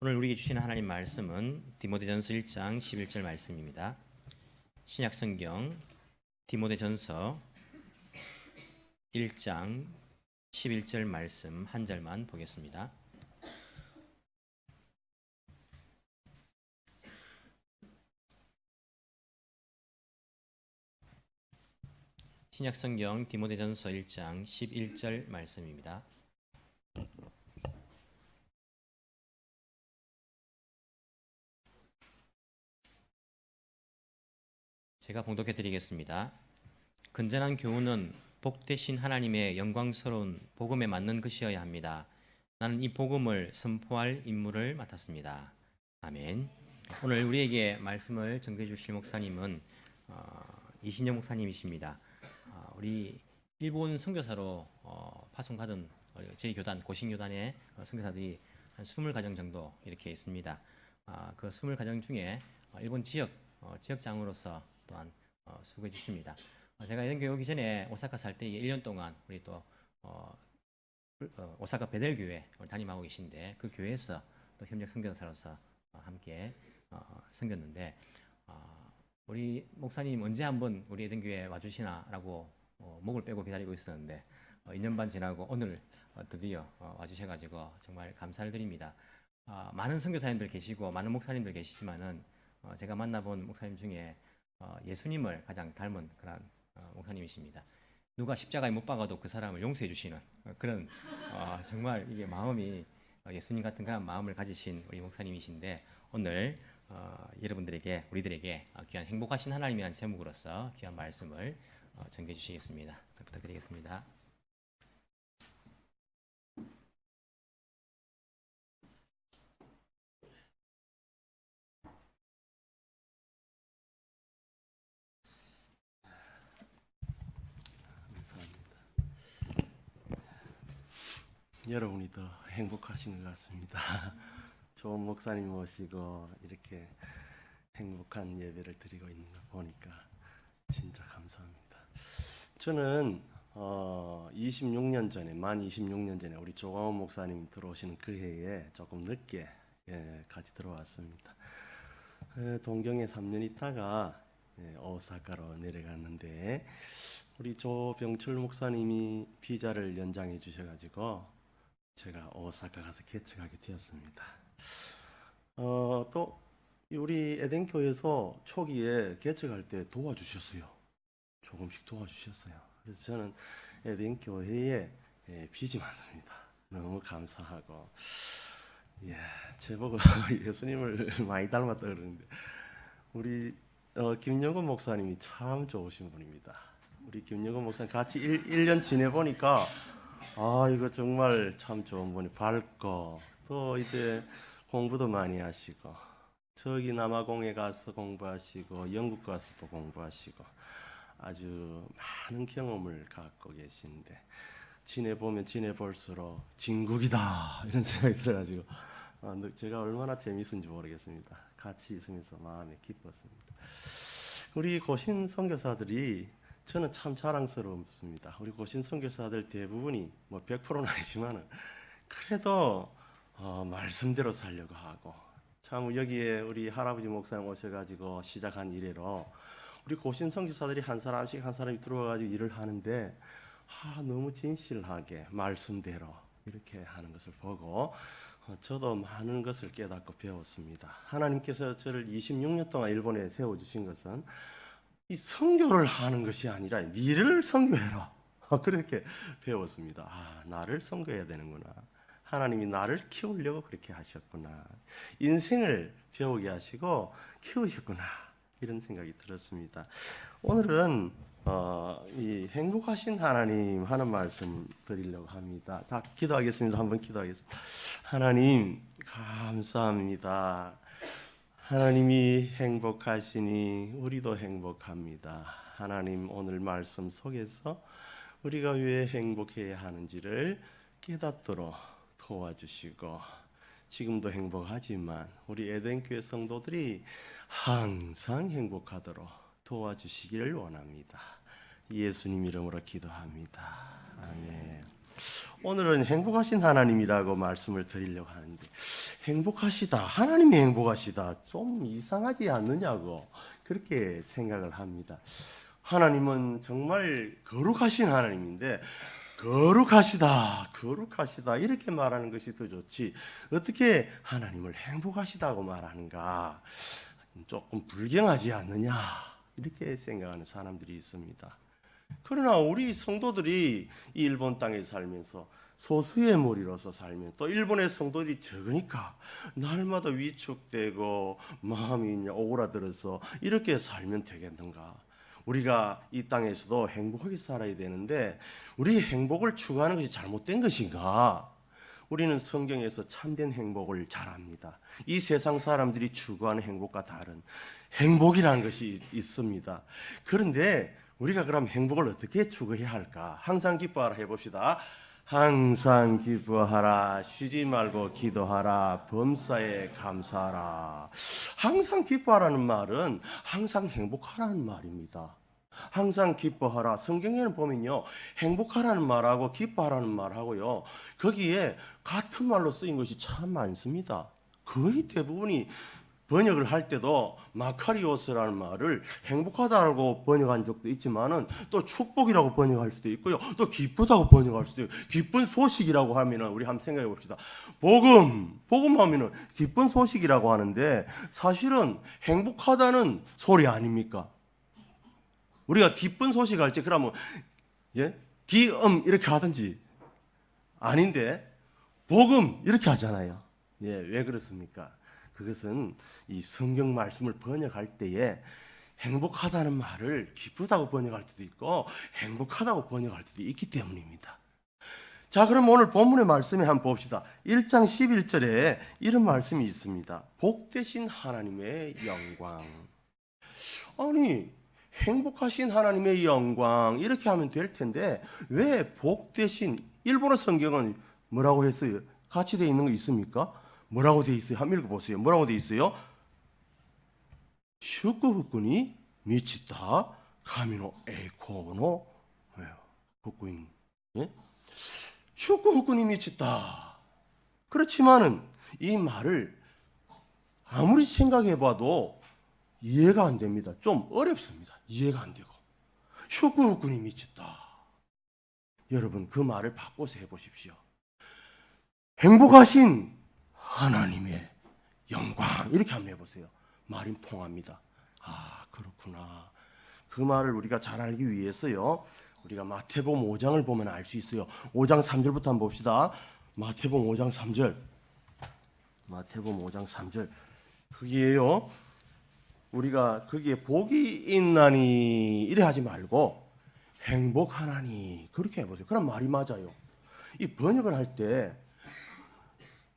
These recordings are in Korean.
오늘 우리에게 주시는 하나님 말씀은 디모데전서 1장 11절 말씀입니다. 신약 성경 디모데전서 1장 11절 말씀 한 절만 보겠습니다. 신약 성경 디모데전서 1장 11절 말씀입니다. 제가 봉독해 드리겠습니다. 건전한 교훈은 복되신 하나님의 영광스러운 복음에 맞는 것이어야 합니다. 나는 이 복음을 선포할 임무를 맡았습니다. 아멘. 오늘 우리에게 말씀을 전해 주실 목사님은 어, 이신영 목사님이십니다. 어, 우리 일본 선교사로 어, 파송받은 저희 교단 고신교단의 어, 선교사들이 한 20가정 정도 이렇게 있습니다. 아, 그 20가정 중에 어, 일본 지역 어, 지역장으로서 또한 어, 수고해 주십니다. 어, 제가 이런 교회 오기 전에 오사카 살 때 1년 동안 우리 또 어, 어, 오사카 베델 교회 담임하고 계신데 그 교회에서 또 협력 선교사로서 어, 함께 어, 섬겼는데 어, 우리 목사님 언제 한번 우리 에덴 교회 와주시나라고 어, 목을 빼고 기다리고 있었는데 어, 2년 반 지나고 오늘 어, 드디어 어, 와주셔가지고 정말 감사를 드립니다. 아, 많은 선교사님들 계시고 많은 목사님들 계시지만은 어, 제가 만나본 목사님 중에 어, 예수님을 가장 닮은 그런 어, 목사님이십니다. 누가 십자가에 못 박아도 그 사람을 용서해 주시는 어, 그런 어, 정말 이게 마음이 어, 예수님 같은 그런 마음을 가지신 우리 목사님이신데 오늘 어, 여러분들에게 우리들에게 어, 귀한 행복하신 하나님이라는 제목으로서 귀한 말씀을 어, 전해 주시겠습니다. 자, 부탁드리겠습니다. 여러분이 더 행복하신 것 같습니다. 좋은 목사님 모시고 이렇게 행복한 예배를 드리고 있는 거 보니까 진짜 감사합니다. 저는 어, 26년 전에 만 26년 전에 우리 조광호 목사님 들어오시는 그 해에 조금 늦게 예, 같이 들어왔습니다. 에, 동경에 3년 있다가 예, 오사카로 내려갔는데 우리 조병철 목사님이 비자를 연장해 주셔가지고 제가 오사카 가서 개척하게 되었습니다. 어, 또 우리 에덴 교회에서 초기에 개척할 때 도와주셨어요. 조금씩 도와주셨어요. 그래서 저는 에덴 교회에 예, 빚이 많습니다. 너무 감사하고 예, 제보고 예수님을 많이 닮았다 그러는데 우리 어, 김영건 목사님이 참 좋으신 분입니다. 우리 김영건 목사님 같이 1, 1년 지내보니까 아 이거 정말 참 좋은 분이 밝고 또 이제 공부도 많이 하시고 저기 남아공에 가서 공부하시고 영국 가서 또 공부하시고 아주 많은 경험을 갖고 계신데 지내보면 지내볼수록 진국이다 이런 생각이 들어가지고 아, 제가 얼마나 재밌은지 모르겠습니다. 같이 있으면서 마음이 기뻤습니다. 우리 고신 선교사들이 저는 참 자랑스럽습니다. 우리 고신 선교사들 대부분이 뭐 100%는 아니지만은 그래도 어, 말씀대로 살려고 하고 참 여기에 우리 할아버지 목사님 오셔가지고 시작한 이래로 우리 고신 선교사들이 한 사람씩 한 사람이 들어와가지고 일을 하는데 아, 너무 진실하게 말씀대로 이렇게 하는 것을 보고 어, 저도 많은 것을 깨닫고 배웠습니다. 하나님께서 저를 26년 동안 일본에 세워주신 것은 이 선교를 하는 것이 아니라 니를 선교해라. 그렇게 배웠습니다. 아, 나를 선교해야 되는구나. 하나님이 나를 키우려고 그렇게 하셨구나. 인생을 배우게 하시고 키우셨구나. 이런 생각이 들었습니다. 오늘은 어, 이 행복하신 하나님 하는 말씀 드리려고 합니다. 다 기도하겠습니다. 한번 기도하겠습니다. 하나님 감사합니다. 하나님이 행복하시니 우리도 행복합니다. 하나님 오늘 말씀 속에서 우리가 왜 행복해야 하는지를 깨닫도록 도와주시고 지금도 행복하지만 우리 에덴 교회 성도들이 항상 행복하도록 도와주시기를 원합니다. 예수님 이름으로 기도합니다. 아멘. 오늘은 행복하신 하나님이라고 말씀을 드리려고 하는데 행복하시다 하나님이 행복하시다 좀 이상하지 않느냐고 그렇게 생각을 합니다. 하나님은 정말 거룩하신 하나님인데 거룩하시다 거룩하시다 이렇게 말하는 것이 더 좋지 어떻게 하나님을 행복하시다고 말하는가 조금 불경하지 않느냐 이렇게 생각하는 사람들이 있습니다. 그러나 우리 성도들이 이 일본 땅에 살면서 소수의 무리로서 살면 또 일본의 성도들이 적으니까 날마다 위축되고 마음이 오그라들어서 이렇게 살면 되겠는가? 우리가 이 땅에서도 행복하게 살아야 되는데 우리 행복을 추구하는 것이 잘못된 것인가? 우리는 성경에서 참된 행복을 잘 압니다. 이 세상 사람들이 추구하는 행복과 다른 행복이라는 것이 있습니다. 그런데 우리가 그럼 행복을 어떻게 추구해야 할까? 항상 기뻐하라 해봅시다. 항상 기뻐하라. 쉬지 말고 기도하라. 범사에 감사하라. 항상 기뻐하라는 말은 항상 행복하라는 말입니다. 항상 기뻐하라. 성경에는 보면요. 행복하라는 말하고 기뻐하라는 말하고요. 거기에 같은 말로 쓰인 것이 참 많습니다. 거의 대부분이 번역을 할 때도 마카리오스라는 말을 행복하다고 번역한 적도 있지만은 또 축복이라고 번역할 수도 있고요. 또 기쁘다고 번역할 수도 있고 기쁜 소식이라고 하면은 우리 한번 생각해 봅시다. 복음, 복음 하면은 기쁜 소식이라고 하는데 사실은 행복하다는 소리 아닙니까? 우리가 기쁜 소식 할 때 그러면 예? 기음 이렇게 하든지 아닌데 복음 이렇게 하잖아요. 예, 왜 그렇습니까? 그것은 이 성경 말씀을 번역할 때에 행복하다는 말을 기쁘다고 번역할 때도 있고 행복하다고 번역할 때도 있기 때문입니다. 자, 그럼 오늘 본문의 말씀에 한번 봅시다. 1장 11절에 이런 말씀이 있습니다. 복되신 하나님의 영광. 아니, 행복하신 하나님의 영광 이렇게 하면 될 텐데 왜 복되신 일본어 성경은 뭐라고 했어요? 같이 돼 있는 거 있습니까? 뭐라고 돼 있어요? 한번 읽어보세요. 뭐라고 돼 있어요? 슈쿠후쿠니 미치다 가미노 에이코노 후쿠인 예? 슈쿠후쿠니 미치다 그렇지만은 이 말을 아무리 생각해봐도 이해가 안 됩니다. 좀 어렵습니다. 이해가 안 되고 슈쿠후쿠니 미치다 여러분 그 말을 바꿔서 해보십시오. 행복하신 하나님의 영광 이렇게 한번 해보세요. 말이 통합니다. 아 그렇구나. 그 말을 우리가 잘 알기 위해서요. 우리가 마태복음 5장을 보면 알 수 있어요. 5장 3절부터 한번 봅시다. 마태복음 5장 3절. 마태복음 5장 3절. 거기에요. 우리가 거기에 복이 있나니 이래 하지 말고 행복하나니 그렇게 해보세요. 그럼 말이 맞아요. 이 번역을 할 때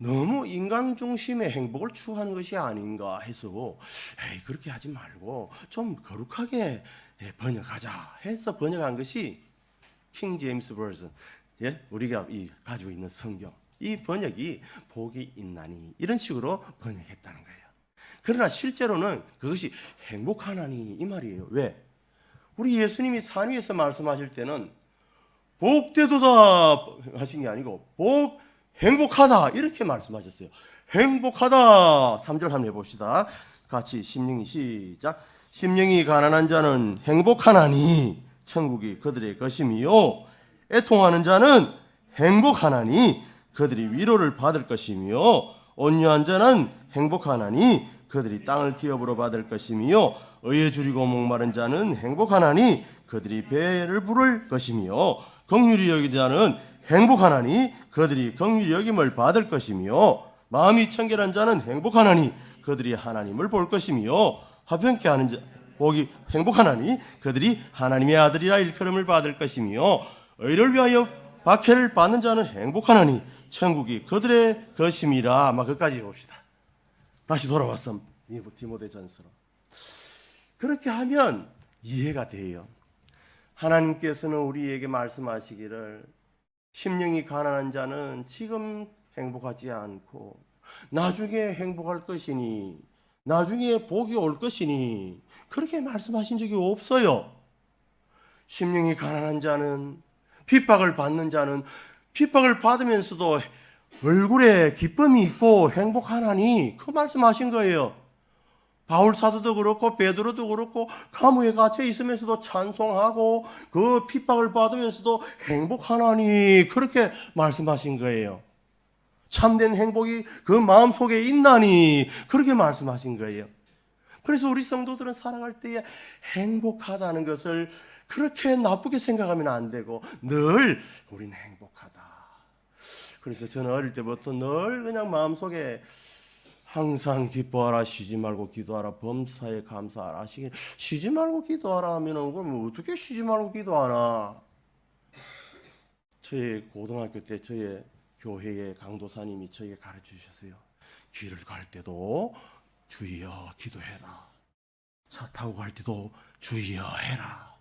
너무 인간 중심의 행복을 추구하는 것이 아닌가 해서 에이 그렇게 하지 말고 좀 거룩하게 예, 번역하자 해서 번역한 것이 킹 제임스 버전 예 우리가 이 가지고 있는 성경 이 번역이 복이 있나니 이런 식으로 번역했다는 거예요. 그러나 실제로는 그것이 행복하나니 이 말이에요. 왜? 우리 예수님이 산 위에서 말씀하실 때는 복되도다 하신 게 아니고 복 행복하다 이렇게 말씀하셨어요. 행복하다 3절 한번 해봅시다. 같이 심령이 시작. 심령이 가난한 자는 행복하나니 천국이 그들의 것이미요. 애통하는 자는 행복하나니 그들이 위로를 받을 것이며 온유한 자는 행복하나니 그들이 땅을 기업으로 받을 것이며 의에 줄이고 목마른 자는 행복하나니 그들이 배를 부를 것이며 긍휼히 여기 자는 행복하나니 그들이 긍휼히 여김을 받을 것이며 마음이 청결한 자는 행복하나니 그들이 하나님을 볼 것이며 화평케 하는 자 복이 행복하나니 그들이 하나님의 아들이라 일컬음을 받을 것이며 의를 위하여 박해를 받는 자는 행복하나니 천국이 그들의 것임이라 아마 그까지 봅시다. 다시 돌아왔음 디모데전서로 그렇게 하면 이해가 돼요. 하나님께서는 우리에게 말씀하시기를 심령이 가난한 자는 지금 행복하지 않고 나중에 행복할 것이니 나중에 복이 올 것이니 그렇게 말씀하신 적이 없어요. 심령이 가난한 자는 핍박을 받는 자는 핍박을 받으면서도 얼굴에 기쁨이 있고 행복하나니 그 말씀하신 거예요. 바울 사도도 그렇고 베드로도 그렇고 감옥에 갇혀 있으면서도 찬송하고 그 핍박을 받으면서도 행복하나니 그렇게 말씀하신 거예요. 참된 행복이 그 마음 속에 있나니 그렇게 말씀하신 거예요. 그래서 우리 성도들은 살아갈 때에 행복하다는 것을 그렇게 나쁘게 생각하면 안 되고 늘 우리는 행복하다. 그래서 저는 어릴 때부터 늘 그냥 마음속에 항상 기뻐하라 쉬지 말고 기도하라 범사에 감사하라 쉬- 쉬지 말고 기도하라 하면은 그럼 어떻게 쉬지 말고 기도하나? 저희 고등학교 때 저희 교회의 강도사님이 저에게 가르쳐 주셨어요. 길을 갈 때도 주여 기도해라. 차 타고 갈 때도 주여 해라.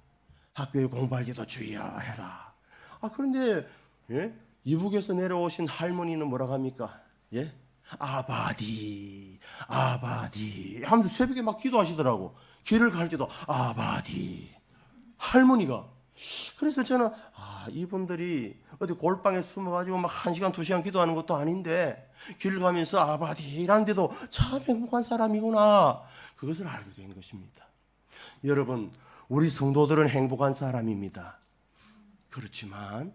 학교에 공부할 때도 주여 해라. 아 그런데 예? 이북에서 내려오신 할머니는 뭐라고 합니까? 예? 아바디, 아바디 하면서 새벽에 막 기도하시더라고. 길을 갈 때도 아바디. 할머니가. 그래서 저는 아, 이분들이 어디 골방에 숨어가지고 막 한 시간, 두 시간 기도하는 것도 아닌데 길 가면서 아바디 이란데도 참 행복한 사람이구나. 그것을 알게 된 것입니다. 여러분, 우리 성도들은 행복한 사람입니다. 그렇지만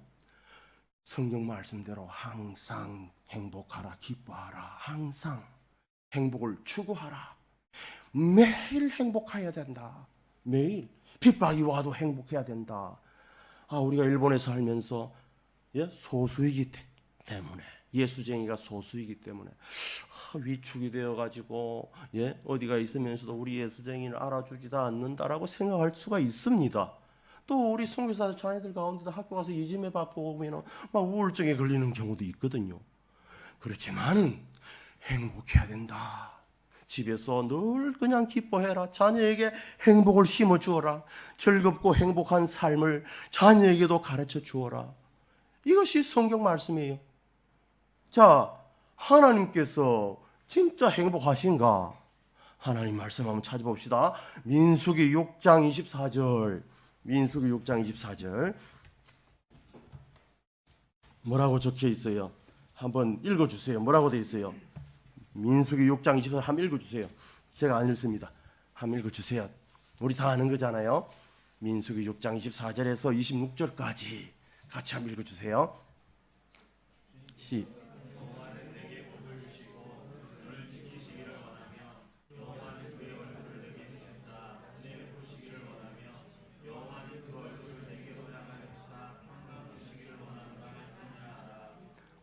성경 말씀대로 항상 행복하라, 기뻐하라, 항상 행복을 추구하라. 매일 행복해야 된다. 매일 핍박이 와도 행복해야 된다. 아, 우리가 일본에 살면서 예? 소수이기 때- 때문에 예수쟁이가 소수이기 때문에 아, 위축이 되어 가지고 예? 어디가 있으면서도 우리 예수쟁이를 알아주지도 않는다라고 생각할 수가 있습니다. 또 우리 선교사 자녀들 가운데도 학교 가서 이짐에 받고 오면 막 우울증에 걸리는 경우도 있거든요. 그렇지만은 행복해야 된다. 집에서 늘 그냥 기뻐해라. 자녀에게 행복을 심어 주어라. 즐겁고 행복한 삶을 자녀에게도 가르쳐 주어라. 이것이 성경 말씀이에요. 자, 하나님께서 진짜 행복하신가? 하나님 말씀 한번 찾아봅시다. 민수기 6장 24절. 민수기 6장 24절. 뭐라고 적혀 있어요? 한번 읽어 주세요. 뭐라고 돼 있어요? 민수기 6장 24절 한번 읽어 주세요. 제가 안 읽습니다. 한번 읽어 주세요. 우리 다 아는 거잖아요. 민수기 6장 24절에서 26절까지 같이 한번 읽어 주세요. 시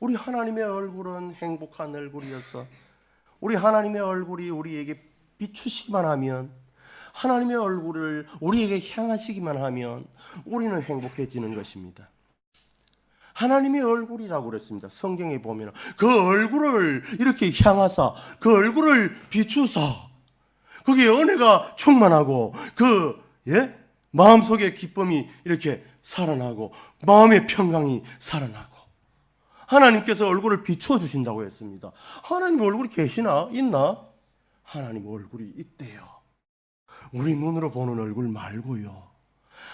우리 하나님의 얼굴은 행복한 얼굴이어서 우리 하나님의 얼굴이 우리에게 비추시기만 하면 하나님의 얼굴을 우리에게 향하시기만 하면 우리는 행복해지는 것입니다. 하나님의 얼굴이라고 그랬습니다. 성경에 보면 그 얼굴을 이렇게 향하사 그 얼굴을 비추사 거기에 은혜가 충만하고 그 예? 마음속에 기쁨이 이렇게 살아나고 마음의 평강이 살아나고 하나님께서 얼굴을 비추어 주신다고 했습니다. 하나님 얼굴이 계시나 있나? 하나님 얼굴이 있대요. 우리 눈으로 보는 얼굴 말고요.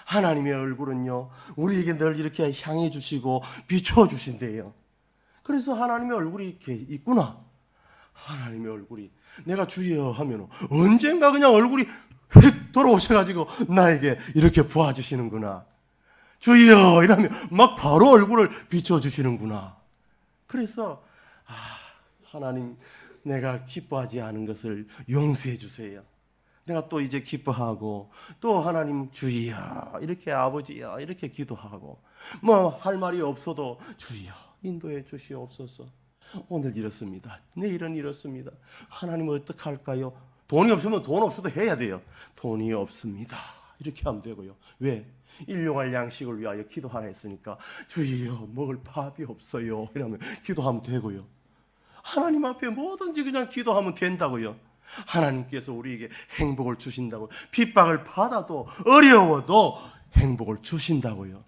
하나님의 얼굴은요, 우리에게 늘 이렇게 향해 주시고 비추어 주신대요. 그래서 하나님의 얼굴이 있구나. 하나님의 얼굴이 내가 주여 하면 언젠가 그냥 얼굴이 휙 돌아오셔가지고 나에게 이렇게 부어주시는구나. 주여 이러면 막 바로 얼굴을 비춰주시는구나. 그래서 아, 하나님 내가 기뻐하지 않은 것을 용서해 주세요. 내가 또 이제 기뻐하고 또 하나님 주여 이렇게 아버지여 이렇게 기도하고 뭐 할 말이 없어도 주여 인도해 주시옵소서. 오늘 이렇습니다. 내일은 이렇습니다. 하나님 어떡할까요? 돈이 없으면 돈 없어도 해야 돼요. 돈이 없습니다. 이렇게 하면 되고요. 왜? 일용할 양식을 위하여 기도하라 했으니까 주여 먹을 밥이 없어요. 이러면 기도하면 되고요. 하나님 앞에 뭐든지 그냥 기도하면 된다고요. 하나님께서 우리에게 행복을 주신다고 핍박을 받아도 어려워도 행복을 주신다고요.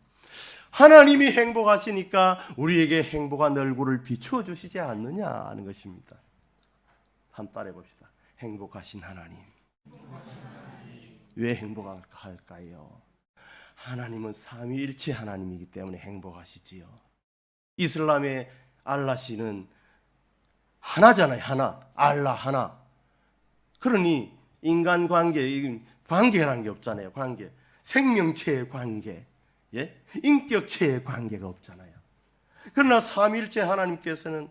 하나님이 행복하시니까 우리에게 행복한 얼굴을 비추어 주시지 않느냐 하는 것입니다. 한번 따라해 봅시다. 행복하신 하나님. 왜 행복할까요? 하나님은 삼위일체 하나님이기 때문에 행복하시지요. 이슬람의 알라씨는 하나잖아요. 하나. 알라 하나. 그러니 인간 관계, 이 관계라는 게 없잖아요. 관계. 생명체의 관계. 예? 인격체의 관계가 없잖아요. 그러나 삼일째 하나님께서는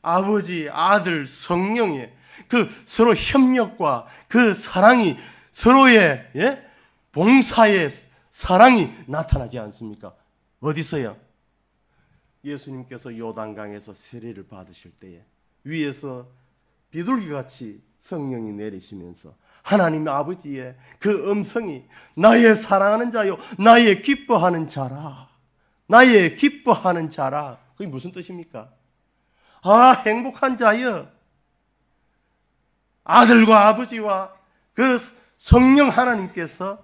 아버지, 아들, 성령의 그 서로 협력과 그 사랑이 서로의 예? 봉사의 사랑이 나타나지 않습니까? 어디서요? 예수님께서 요단강에서 세례를 받으실 때에 위에서 비둘기 같이 성령이 내리시면서 하나님 아버지의 그 음성이 나의 사랑하는 자요 나의 기뻐하는 자라 나의 기뻐하는 자라 그게 무슨 뜻입니까? 아 행복한 자여 아들과 아버지와 그 성령 하나님께서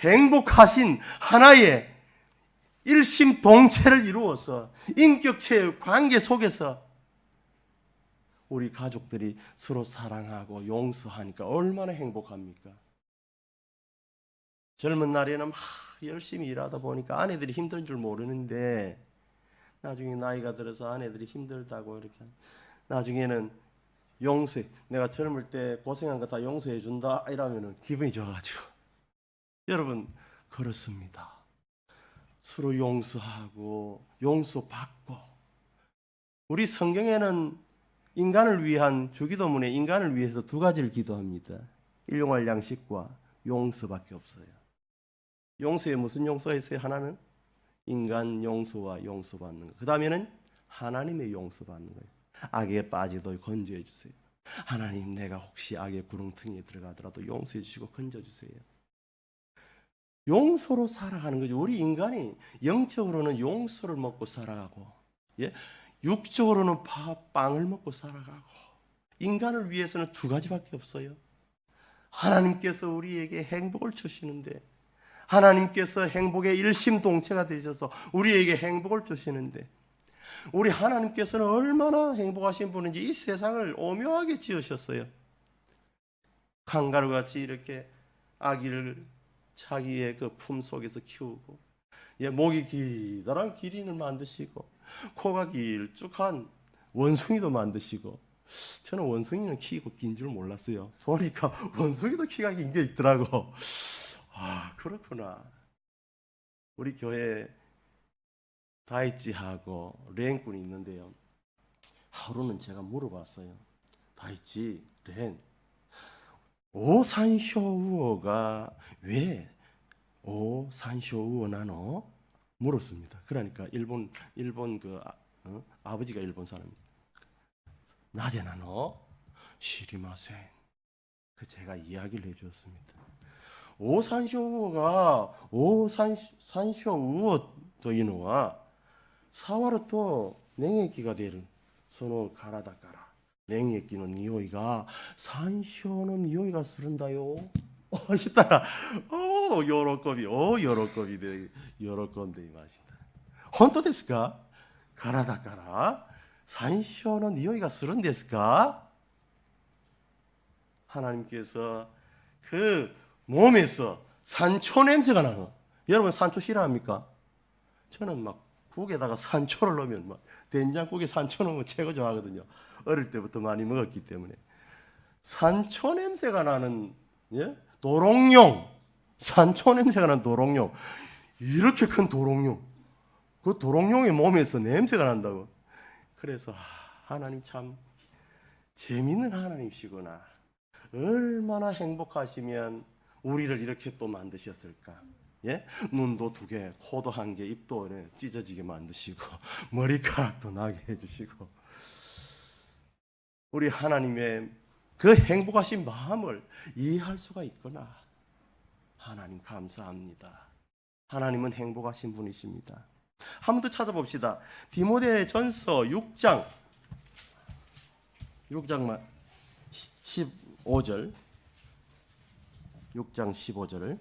행복하신 하나의 일심동체를 이루어서 인격체의 관계 속에서 우리 가족들이 서로 사랑하고 용서하니까 얼마나 행복합니까? 젊은 날에는 막 열심히 일하다 보니까 아내들이 힘든 줄 모르는데 나중에 나이가 들어서 아내들이 힘들다고 이렇게 나중에는 용서해 내가 젊을 때 고생한 거 다 용서해 준다 이러면은 기분이 좋아가지고 여러분 그렇습니다. 서로 용서하고 용서받고 우리 성경에는 인간을 위한 주기도문에 인간을 위해서 두 가지를 기도합니다. 일용할 양식과 용서밖에 없어요. 용서에 무슨 용서가 있어요? 하나는 인간 용서와 용서받는 거. 그 다음에는 하나님의 용서받는 거예요. 악에 빠지도 건져해 주세요. 하나님 내가 혹시 악의 구렁텅이에 들어가더라도 용서해 주시고 건져 주세요. 용서로 살아가는 거죠. 우리 인간이 영적으로는 용서를 먹고 살아가고, 예? 육적으로는 밥, 빵을 먹고 살아가고, 인간을 위해서는 두 가지밖에 없어요. 하나님께서 우리에게 행복을 주시는데, 하나님께서 행복의 일심동체가 되셔서 우리에게 행복을 주시는데, 우리 하나님께서는 얼마나 행복하신 분인지 이 세상을 오묘하게 지으셨어요. 칸가루 같이 이렇게 아기를 자기의 그 품 속에서 키우고 예, 목이 기다란 기린을 만드시고 코가 길쭉한 원숭이도 만드시고 저는 원숭이는 키가 긴줄 몰랐어요. 보니까 원숭이도 키가 긴 게 있더라고. 아 그렇구나. 우리 교회 다이치하고 레인꾼이 있는데요. 하루는 제가 물어봤어요. 다이치, 레인, 오산쇼우어가 왜 오산쇼우어 나노? 물었습니다. 그러니까 일본 일본 그 아, 어? 버지가 일본 사람. 나제 나노? 시리마센. 그 제가 이야기를 해주었습니다. 오산쇼우어가 오산산쇼우어 또 이노와 사와르 또 냉액기 냉이에 끼는 이오이가 산시오는 이오이가 쓰른다요. 어, 싶다. 어, 요로컵이, 어, 요로컵이 돼. 요로컵데 이 맛이다. 헌터 데스까? 가라다 가라. 산시오는 이오이가 쓰른데스까? 하나님께서 그 몸에서 산초 냄새가 나요. 여러분 산초 싫어합니까? 저는 막 국에다가 산초를 넣으면 막 된장국에 산초 넣으면 최고 좋아하거든요. 어릴 때부터 많이 먹었기 때문에. 산초 냄새가 나는 예? 도롱뇽. 산초 냄새가 나는 도롱뇽. 이렇게 큰 도롱뇽. 그 도롱뇽의 몸에서 냄새가 난다고. 그래서 아, 하나님 참 재밌는 하나님이시구나. 얼마나 행복하시면 우리를 이렇게 또 만드셨을까 예? 눈도 두 개, 코도 한 개, 입도 찢어지게 만드시고 머리카락도 나게 해주시고 우리 하나님의 그 행복하신 마음을 이해할 수가 있구나. 하나님 감사합니다. 하나님은 행복하신 분이십니다. 한 번 더 찾아봅시다. 디모데 전서 6장 6장만 15절 6장 15절을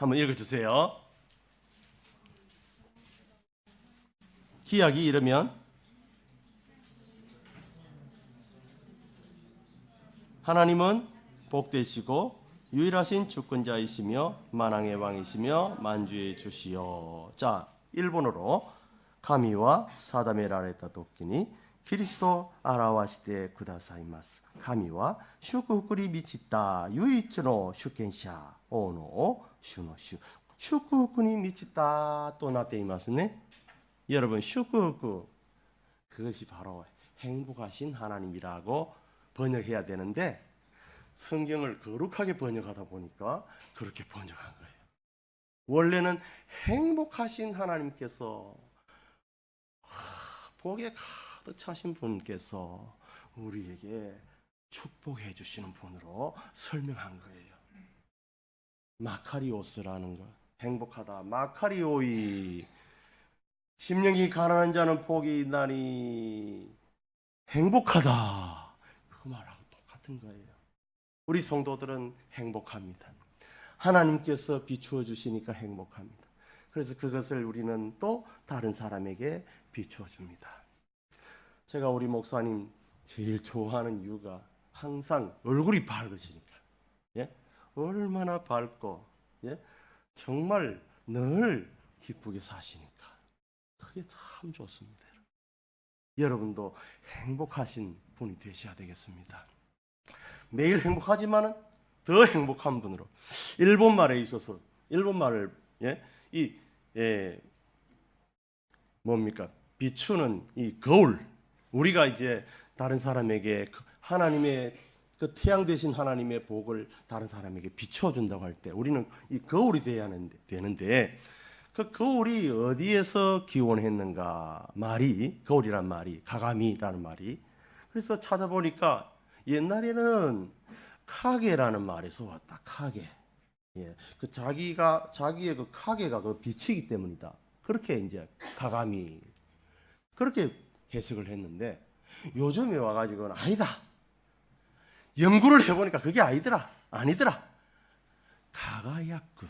한번 읽어주세요. 기약이 이러면 하나님은 복되시고 유일하신 주권자이시며 만왕의 왕이시며 만주의 주시요. 자, 일본어로 가미와 사다메라레타 도끼니 그리스도 아라와시테 쿠다사이마스. 가미와 슈쿠쿠리 미치타 유이츠노 슈켄샤. 나테 이마스네. 여러분 슈쿠쿠 그것이 바로 행복하신 하나님이라고 번역해야 되는데 성경을 거룩하게 번역하다 보니까 그렇게 번역한 거예요. 원래는 행복하신 하나님께서 하, 복에 가득 차신 분께서 우리에게 축복해 주시는 분으로 설명한 거예요. 마카리오스라는 거 행복하다. 마카리오이 심령이 가난한 자는 복이 있나니 행복하다. 그 말하고 똑같은 거예요. 우리 성도들은 행복합니다. 하나님께서 비추어 주시니까 행복합니다. 그래서 그것을 우리는 또 다른 사람에게 비추어 줍니다. 제가 우리 목사님 제일 좋아하는 이유가 항상 얼굴이 밝으시니까. 예? 얼마나 밝고 예? 정말 늘 기쁘게 사시니까. 그게 참 좋습니다. 여러분도 행복하신 분이 되셔야 되겠습니다. 매일 행복하지만은 더 행복한 분으로 일본 말에 있어서 일본 말을 예? 이 예, 뭡니까 비추는 이 거울 우리가 이제 다른 사람에게 그 하나님의 그 태양 대신 하나님의 복을 다른 사람에게 비춰 준다고 할 때 우리는 이 거울이 돼야 하는데 되는데 그 거울이 어디에서 기원했는가 말이 거울이란 말이 가가미라는 말이 그래서 찾아보니까 옛날에는 카게라는 말에서 왔다. 카게. 예. 그 자기가 자기의 그 카게가 그 빛이기 때문이다. 그렇게 이제 가감이 그렇게 해석을 했는데 요즘에 와 가지고는 아니다. 연구를 해 보니까 그게 아니더라. 아니더라. 가가야쿠.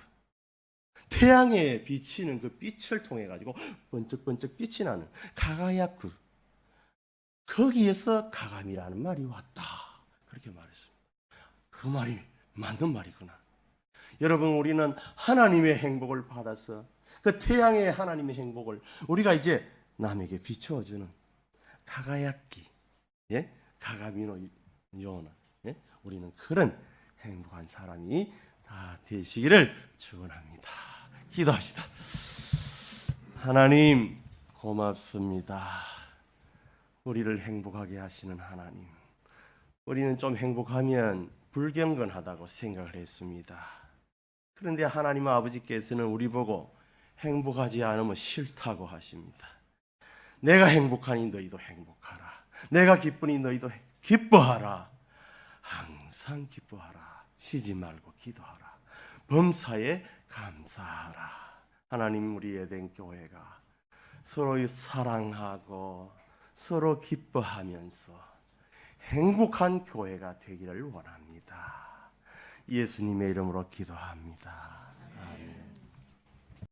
태양에 비치는 그 빛을 통해 가지고 번쩍번쩍 빛이 나는 가가야쿠. 거기에서 가감이라는 말이 왔다. 그렇게 말했습니다. 그 말이 맞는 말이구나. 여러분, 우리는 하나님의 행복을 받아서 그 태양의 하나님의 행복을 우리가 이제 남에게 비추어 주는 가가야끼, 예? 가가미노 요나, 예? 우리는 그런 행복한 사람이 다 되시기를 축원합니다. 기도합시다. 하나님 고맙습니다. 우리를 행복하게 하시는 하나님. 우리는 좀 행복하면 불경건하다고 생각을 했습니다. 그런데 하나님 아버지께서는 우리 보고 행복하지 않으면 싫다고 하십니다. 내가 행복하니 너희도 행복하라. 내가 기쁘니 너희도 기뻐하라. 항상 기뻐하라. 쉬지 말고 기도하라. 범사에 감사하라. 하나님 우리 에덴 교회가 서로 사랑하고 서로 기뻐하면서 행복한 교회가 되기를 원합니다. 예수님의 이름으로 기도합니다.